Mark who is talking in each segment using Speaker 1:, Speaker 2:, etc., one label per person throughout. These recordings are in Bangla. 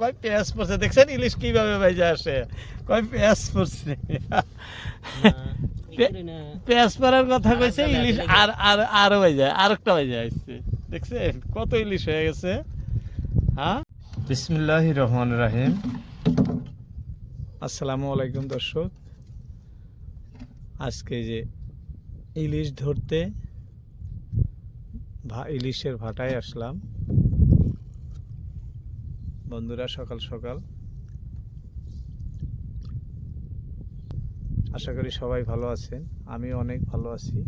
Speaker 1: কয় পেঁয়াজ পড়ছে? দেখছেন ইলিশ কীভাবে আসে? কয় পেঁয়াজ পড়ছে? পেঁয়াজ পড়ার কথা কইছে ইলিশ আর আর আরও বাইজে আর একটা বাইজে আসছে। দেখছেন কত ইলিশ হয়ে গেছে? হ্যাঁ? বিসমিল্লাহ রহমান রাহিম। আসসালামু আলাইকুম দর্শক। আজকে যে ইলিশ ধরতে ভা ইলিশের ভাটায় আসলাম। বন্ধুরা, সকাল সকাল। আশা করি সবাই ভালো আছেন। আমি অনেক ভালো আছি।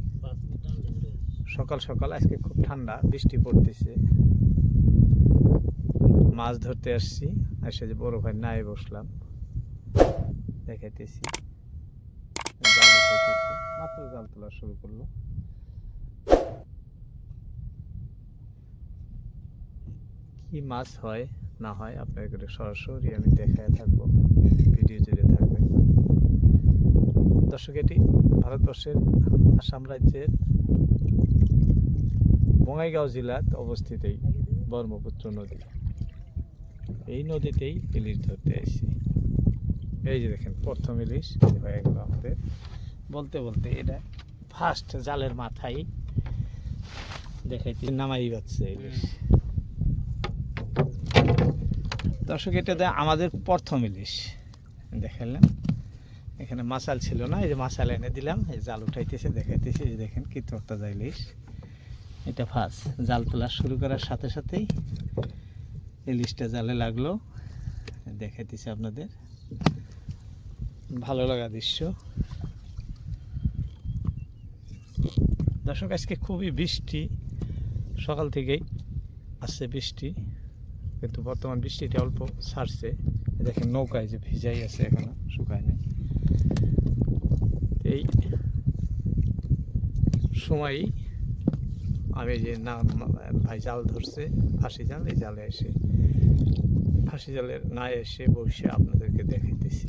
Speaker 1: সকাল সকাল, আজকে খুব ঠান্ডা, বৃষ্টি পড়তেছে। মাছ ধরতে আসছি, এসে যে বড় ভাই নাই বসলাম। দেখাইতেছি। মাত্র জাল তোলা শুরু করল। কি মাছ হয়? না হয় আপনাদের সরাসরি আমি দেখায় থাকব, ভিডিও জুড়ে থাকবে। দর্শক, এটি ভারতবর্ষের আসাম রাজ্যের বঙ্গাইগাঁও জেলাত অবস্থিত এই ব্রহ্মপুত্র নদী। এই নদীতেই ইলিশ ধরতে আসছি এই যে দেখেন, প্রথম ইলিশ হয়ে গেল আমাদের। বলতে বলতে এটা ফার্স্ট জালের মাথায় দেখাইতে নামাই যাচ্ছে ইলিশ। দর্শক, এটা আমাদের প্রথম ইলিশ। দেখালাম এখানে মাসাল ছিল না, এই যে মাসাল এনে দিলাম, এই জাল উঠাইতেছে, দেখাইতেছে, এই দেখেন কি তরতাজা ইলিশ। এটা ফার্স্ট, জাল তোলা শুরু করার সাথে সাথেই ইলিশটা জালে লাগল। দেখাইতেছে আপনাদের। ভালো লাগা দৃশ্য। দর্শক, আজকে খুবই বৃষ্টি। সকাল থেকেই আসছে বৃষ্টি। কিন্তু বর্তমান বৃষ্টিটা অল্প ছাড়ছে দেখেন নৌকায় যে ভিজাই আছে এখনও, শুকায় নাই। এই সময়ই আমি যে না, ভাই জাল ধরছে, ফাঁসি জাল, এই জালে এসে, ফাঁসি জালের না এসে বসে আপনাদেরকে দেখাইতেছি।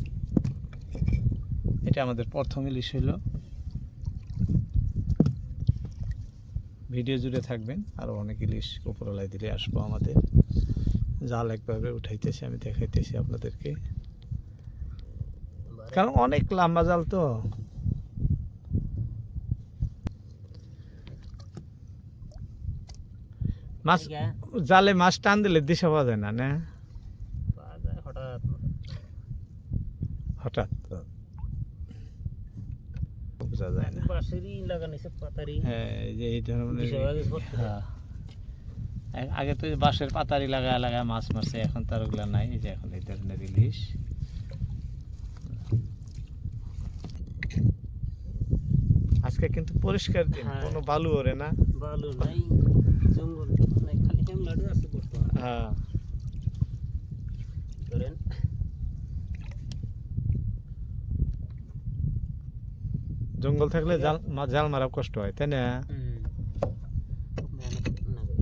Speaker 1: এটা আমাদের প্রথম ইলিশ হলো ভিডিও জুড়ে থাকবেন আরও অনেক ইলিশ উপরলায় দিলে আসব আমাদের। জাল একভাবে উঠাইতেছি আমি দেখাইতেছি আপনাদেরকে। কারণ অনেক লম্বা জাল তো। মাছ জালে মাছ টান দিলে দিশা পাওয়া যায় না না? হঠাৎ। বোঝা যায় না। হ্যাঁ এই ধরনের
Speaker 2: দিশা পাওয়া গেছে পড়তে।
Speaker 1: হ্যাঁ আ- আগে তো বাঁশের পাতারি লাগায় লাগায় মাছ মারছে এখন তার ওগুলা নাই এই যে এখন এই ধরনের ইলিশ। আজকে কিন্তু পরিষ্কার দিন
Speaker 2: হ্যাঁ।
Speaker 1: কোনো বালু ওরে না।
Speaker 2: বালু নাই জঙ্গল নাই খালি হেমলাডু আছে বর্তমানে।
Speaker 1: হ্যাঁ।
Speaker 2: ধরেন।
Speaker 1: জঙ্গল থাকলে জাল জাল মারা কষ্ট হয় তাই না
Speaker 2: হুম মেহনত না করে।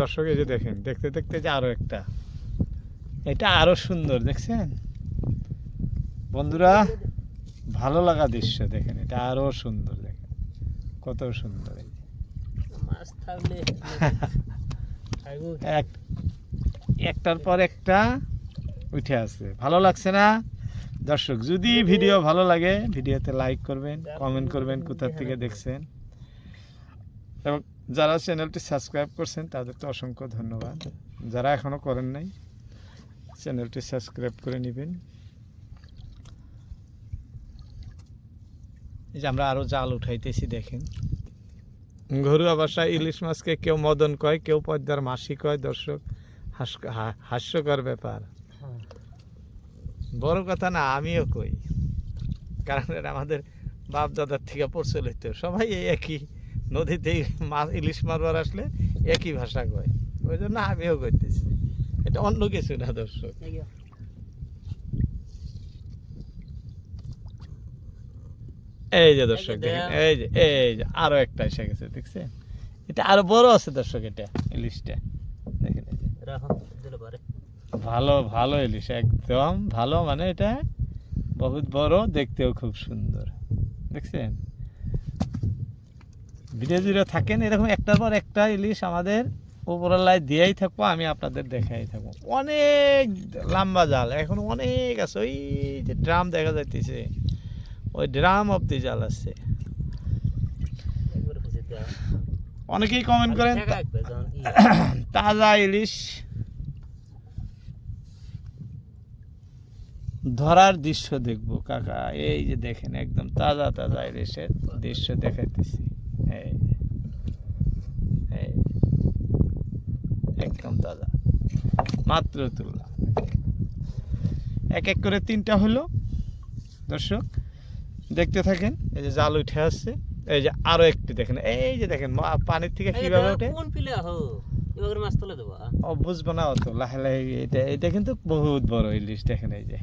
Speaker 1: দর্শক এই যে দেখেন দেখতে দেখতে যে আরও একটা। এটা আরও সুন্দর দেখছেন? বন্ধুরা ভালো লাগা দৃশ্য দেখেন এটা আরও সুন্দর দেখেন। কত সুন্দর এই একটার পর একটা উঠে আছে ভালো লাগছে না? দর্শক যদি ভিডিও ভালো লাগে ভিডিওতে লাইক করবেন কমেন্ট করবেন কোথা থেকে দেখছেন। এবং যারা চ্যানেলটি সাবস্ক্রাইব করছেন তাদেরকে অসংখ্য ধন্যবাদ। যারা এখনও করেন নাই চ্যানেলটি সাবস্ক্রাইব করে নেবেন। এই যে আমরা আরও জাল উঠাইতেছি দেখেন। ঘরোয়া ভাষায় ইলিশ মাছকে কেউ মদন কয় কেউ পদ্মার মাসি কয় দর্শক হাস্যকর ব্যাপার। বড় কথা না আমিও কই। কারণ আমাদের বাপ দাদার থেকে প্রচলিত সবাই এই একই। নদীতে মাছ ইলিশ মারবার আসলে একই ভাষা কয়। ওই জন্য আমিও কইতেছি। এটা অন্য কিছু না দর্শক।
Speaker 2: এই
Speaker 1: যে দর্শক
Speaker 2: এই যে
Speaker 1: দেখেন এই যে এই যে আরও একটা এসে গেছে দেখছেন? এটা আরও বড় আছে দর্শক এটা ইলিশটা। দেখেন ভালো ভালো ইলিশ একদম ভালো মানে এটা বহুত বড় দেখতেও খুব সুন্দর। দেখছেন? জুড়ে থাকেন এরকম একটার পর একটা ইলিশ আমাদের উপরলায় দিয়েই থাকব আমি আপনাদের দেখাই থাকব। অনেক লম্বা জাল এখন অনেক আছে ওই যে ড্রাম দেখা যাইতেছে ওই ড্রাম অব অব্দি জাল আছে। অনেকেই কমেন্ট করেন তাজা ইলিশ ধরার দৃশ্য দেখব কাকা। এই যে দেখেন একদম তাজা তাজা ইলিশের দৃশ্য দেখাইতেছি। এই। একদম তাজা। মাত্র তুললাম এক এক করে তিনটা হলো। দর্শক দেখতে থাকেন এই যে জাল উঠে আসছে। এই যে আরও একটি দেখেন এই যে দেখেন পানির থেকে কীভাবে ওঠে?
Speaker 2: কোন পিলে? হো এবার মাছ তুলে দেবো?
Speaker 1: ও বুঝব না অত লাহে লাহে এটা এটা কিন্তু বহুত বড় ইলিশ দেখেন এই যে।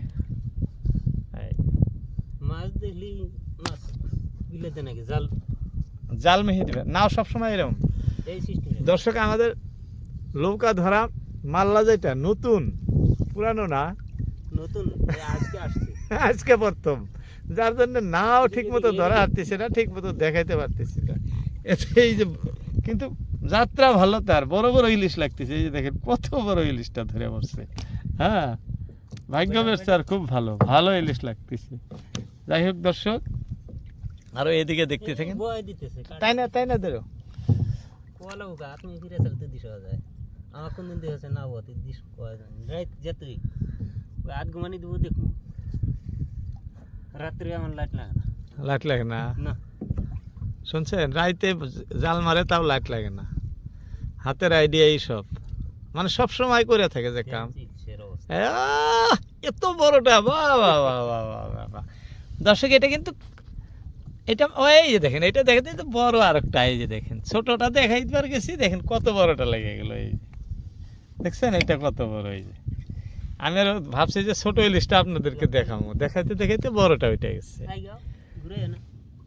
Speaker 2: মাছ দেখলি মাছ বিলে নাকি? জাল
Speaker 1: জাল মেহে দিবেন। নাও সবসময় এরকম। দর্শক আমাদের নৌকা ধরা মাল্লা যেটা নতুন পুরানো না।
Speaker 2: নতুন আজকে আসছে।
Speaker 1: আজকে প্রথম। যার জন্য নাও ঠিক মতো ধরা হাঁটতেছে না ঠিক মতো দেখাইতে পারতেছি না। এতে এই যে কিন্তু যাত্রা ভালো তার। বড় বড় ইলিশ লাগতেছে। এই যে দেখেন কত বড় ইলিশটা ধরে বসছে হ্যাঁ ভাগ্য তার খুব ভালো। ভালো ইলিশ লাগতেছে। যাই হোক দর্শক আরও এদিকে দেখতে থাকেন।
Speaker 2: বয় দিতেছে
Speaker 1: তাই না তাই না ধরো।
Speaker 2: কোয়ালা উকা তুমি ফিরে চলতে দিশ যায়। আমার কোন দিন দিয়েছে না হতে দিশ কয় রাত যেতুই ওই আট ঘুমানি দেবো দেখব। রাত্রে আমার লাইট লাগে না।
Speaker 1: লাইট লাগে না?
Speaker 2: না।
Speaker 1: শুনছেন রাইতে জাল মারে তাও লাইট লাগে না। হাতের আইডিয়া এই সব। মানে সব সময় করে থাকে যে কাম। এত বড়টা বাহ বাহ বাহ বাহ বাহ বাহ বাহ। দর্শক এটা কিন্তু এটা ওই যে দেখেন এটা দেখেন তো বড় আর একটা এই যে দেখেন ছোটটা দেখাইতে পার গেছি দেখেন কত বড়টা লেগে গেল এই যে। দেখছেন এটা কত বড় এই যে। আমি আর ভাবছি যে ছোট ইলিশটা আপনাদেরকে দেখাবো। দেখাইতে দেখাইতে বড়টা ওইটা গেছে।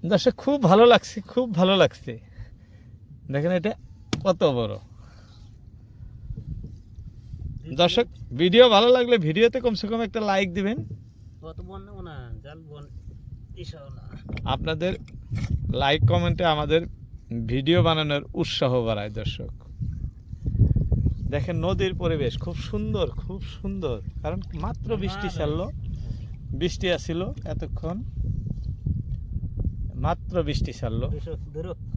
Speaker 1: দর্শক খুব ভালো লাগছে খুব ভালো লাগছে। দেখেন এটা কত বড়। দর্শক ভিডিও ভালো লাগলে ভিডিওতে কমসে কম একটা লাইক দিবেন।
Speaker 2: কত বন না জাল বন।
Speaker 1: আপনাদের লাইক কমেন্টে আমাদের ভিডিও বানানোর উৎসাহ বাড়ায় দর্শক। দেখেন নদীর পরিবেশ খুব সুন্দর খুব সুন্দর। কারণ মাত্র বৃষ্টি ছাড়লো বৃষ্টি আসছিল এতক্ষণ। মাত্র বৃষ্টি ছাড়লো।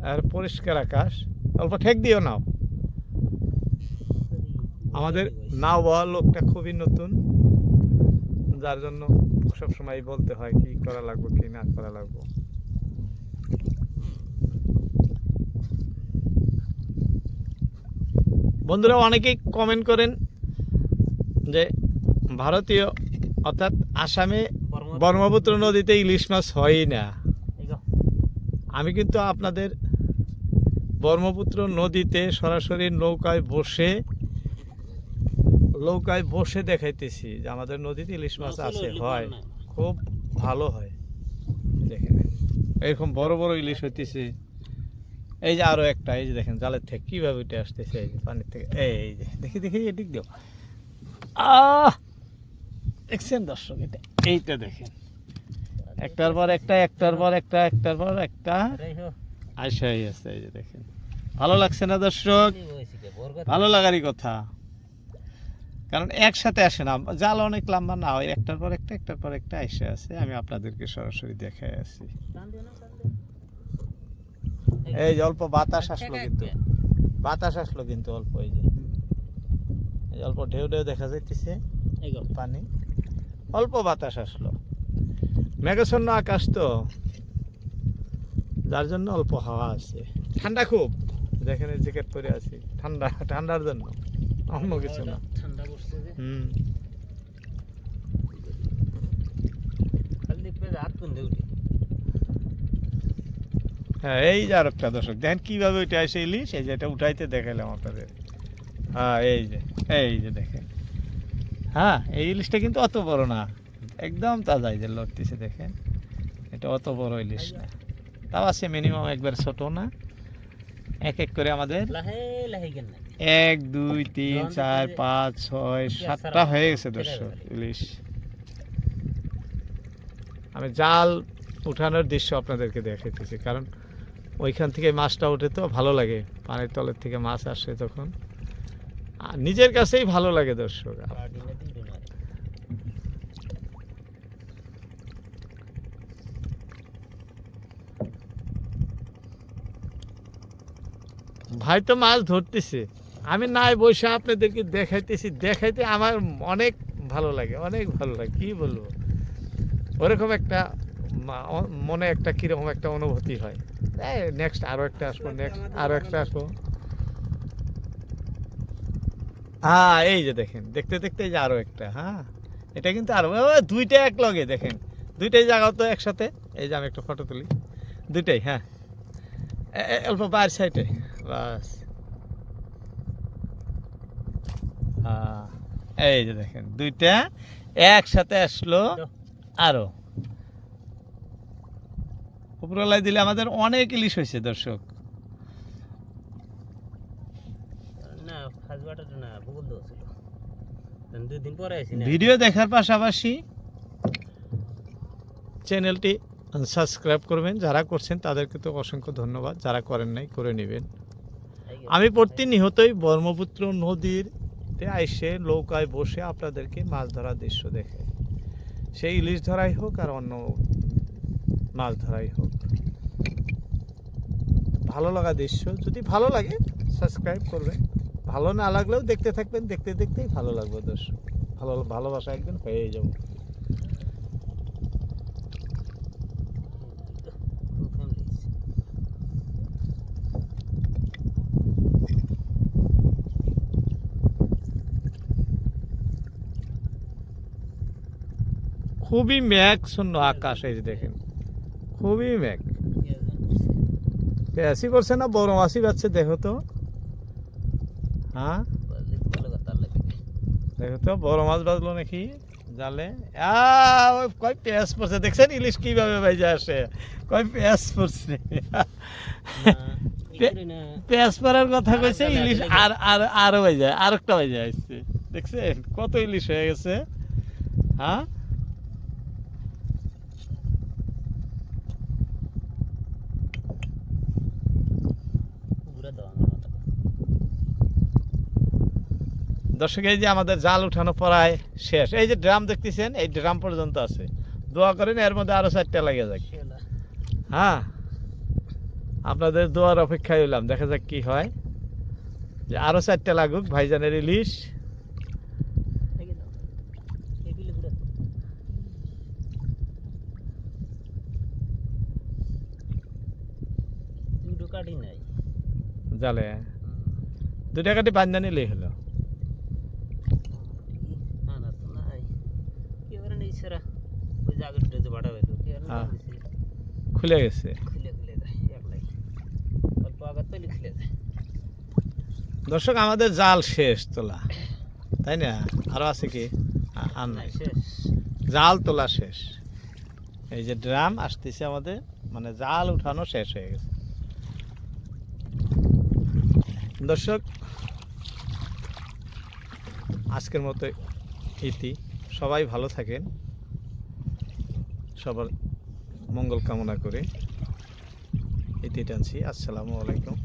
Speaker 1: আর পরিষ্কার আকাশ। অল্প ঠেক দিও নাও। আমাদের নাও বওয়া লোকটা খুবই নতুন যার জন্য সব সময় বলতে হয় কি করা লাগবে কি না করা লাগবে। বন্ধুরা অনেকেই কমেন্ট করেন যে ভারতীয় অর্থাৎ আসামে ব্রহ্মপুত্র নদীতে ইলিশ মাছ হয়ই না। আমি কিন্তু আপনাদের ব্রহ্মপুত্র নদীতে সরাসরি নৌকায় বসে নৌকায় বসে দেখাইতেছি যে আমাদের নদীতে ইলিশ মাছ আছে হয়। খুব ভালো হয়। দেখেন। এরকম বড় বড় ইলিশ হইতেছে। এই যে আরও একটা এই যে দেখেন জালের থেকে কীভাবে উঠে আসতেছে এই যে পানির থেকে। এই যে দেখি দেখি এদিক দিও আহ! দেখছেন দর্শক এটা এইটা দেখেন। একটার পর একটা একটার পর একটা একটার পর একটা। আশাই আছে এই যে দেখেন। ভালো লাগছে না দর্শক? ভালো লাগারই কথা। কারণ একসাথে আসে না জাল অনেক লম্বা না হয় একটার পর একটা একটার পর একটা এসে আছে আমি আপনাদেরকে সরাসরি দেখাই আছি এই অল্প বাতাস আসলো কিন্তু। বাতাস আসলো কিন্তু অল্প এই যে। অল্প ঢেউ ঢেউ দেখা যাইতেছে পানি। অল্প বাতাস আসলো। মেঘাচ্ছন্ন আকাশ তো যার জন্য অল্প হাওয়া আছে। ঠান্ডা খুব দেখেন জ্যাকেট পরে আছি। ঠান্ডা ঠান্ডার জন্য। অন্য কিছু না
Speaker 2: ঠান্ডা পড়ছে যে।
Speaker 1: হুম। হ্যাঁ এই যে আর একটা দর্শক দেখেন কীভাবে ওইটা এসে ইলিশ এই যে এটা উঠাইতে দেখাইলাম আপনাদের। হ্যাঁ এই যে এই যে দেখেন। হ্যাঁ এই ইলিশটা কিন্তু অত বড় না। একদম তাজা এই যে লড়তেছে দেখেন। এটা অত বড় ইলিশ না। তাও আছে মিনিমাম একবার ছোট না। এক এক করে আমাদের
Speaker 2: লাহে লাহে গেল না।
Speaker 1: এক দুই তিন চার পাঁচ ছয় সাতটা হয়ে গেছে দর্শক ইলিশ। আমি জাল উঠানোর দৃশ্য আপনাদেরকে দেখাইতেছি কারণ ওইখান থেকে মাছটা উঠে তো ভালো লাগে পানির তলের থেকে মাছ আসে তখন। আর নিজের কাছেই ভালো লাগে দর্শক। ভাই তো মাছ ধরতেছে। আমি নাই বসে আপনাদেরকে দেখাইতেছি, দেখাইতে আমার অনেক ভালো লাগে, অনেক ভালো লাগে, কি বলব? ওরকম একটা মনে একটা কীরকম একটা অনুভূতি হয়। নেক্সট আরও একটা আসব নেক্সট আরও একটা আসব। হ্যাঁ এই যে দেখেন, দেখতে দেখতে যে আরও একটা হ্যাঁ? এটা কিন্তু আরও দুইটা এক লগে দেখেন। দুইটাই জায়গা তো একসাথে। এই যে আমি একটা ফটো তুলি। দুইটাই হ্যাঁ। অল্প বাইর সাইডে বাস হ্যাঁ, এই যে দেখেন দুইটা একসাথে আসলো। আরও। উপরওয়ালায় দিলে আমাদের অনেক ইলিশ হয়েছে দর্শক। ভিডিও দেখার পাশাপাশি চ্যানেলটি সাবস্ক্রাইব করবেন। যারা করছেন তাদেরকে তো অসংখ্য ধন্যবাদ। যারা করেন নাই করে নেবেন। আমি প্রতিনিয়তই ব্রহ্মপুত্র নদীর তে আইসে নৌকায় বসে আপনাদেরকে মাছ ধরার দৃশ্য দেখে। সেই ইলিশ ধরাই হোক আর অন্য মাছ ধরাই হোক। ভালো লাগা দৃশ্য। যদি ভালো লাগে, সাবস্ক্রাইব করবে ভালো না লাগলেও দেখতে থাকবেন। দেখতে দেখতেই ভালো লাগবে দর্শক। ভালো ভালোবাসা একদিন হয়ে যাব। খুবই ম্যাঘ শূন্য আকাশ এই যে দেখেন। খুবই ম্যাঘ। পেঁয়াসি করছে না বড় মাসি পাচ্ছে দেখো তো। হ্যাঁ? দেখো তো বড় মাছ বাজলো নাকি জালে? কয় পেঁয়াজ পড়ছে দেখছেন ইলিশ কীভাবে বাইজে আসে? কয় পেঁয়াজ পড়ছে? পেঁয়াজ পড়ার কথা কইছে ইলিশ আর আর আরও বাইজে আর একটা বাইজে আসছে। দেখছেন কত ইলিশ হয়ে গেছে? হ্যাঁ
Speaker 2: পুরা দাও আমার মাথা
Speaker 1: দর্শক এই যে আমাদের জাল উঠানো পড়ায় শেষ। এই যে ড্রাম দেখতেছেন এই ড্রাম পর্যন্ত আছে। দোয়া করেন এর মধ্যে আরও চারটা লাগে যাক। হ্যাঁ আপনাদের দোয়ার অপেক্ষায় হইলাম দেখা যাক কি হয়। যে আরও চারটা লাগুক ভাইজানের ইলিশ। জালে। দুটা কাটি বান্ধা নিলেই হলো
Speaker 2: না না তো নাই কি করে নেই সেরা ওই যে হইল। আর
Speaker 1: হ্যাঁ। খুলে গেছে।
Speaker 2: খুলে খুলে যায় একলাই অল্প খুলে যায়।
Speaker 1: দর্শক আমাদের জাল শেষ তোলা। তাই না? আরও আছে কি? আর নাই। জাল তোলা শেষ। এই যে ড্রাম আসতেছে আমাদের। মানে জাল উঠানো শেষ হয়ে গেছে। দর্শক আজকের মতো ইতি। সবাই ভালো থাকেন। সবার মঙ্গল কামনা করে। এতে টানছি। আসসালামু আলাইকুম।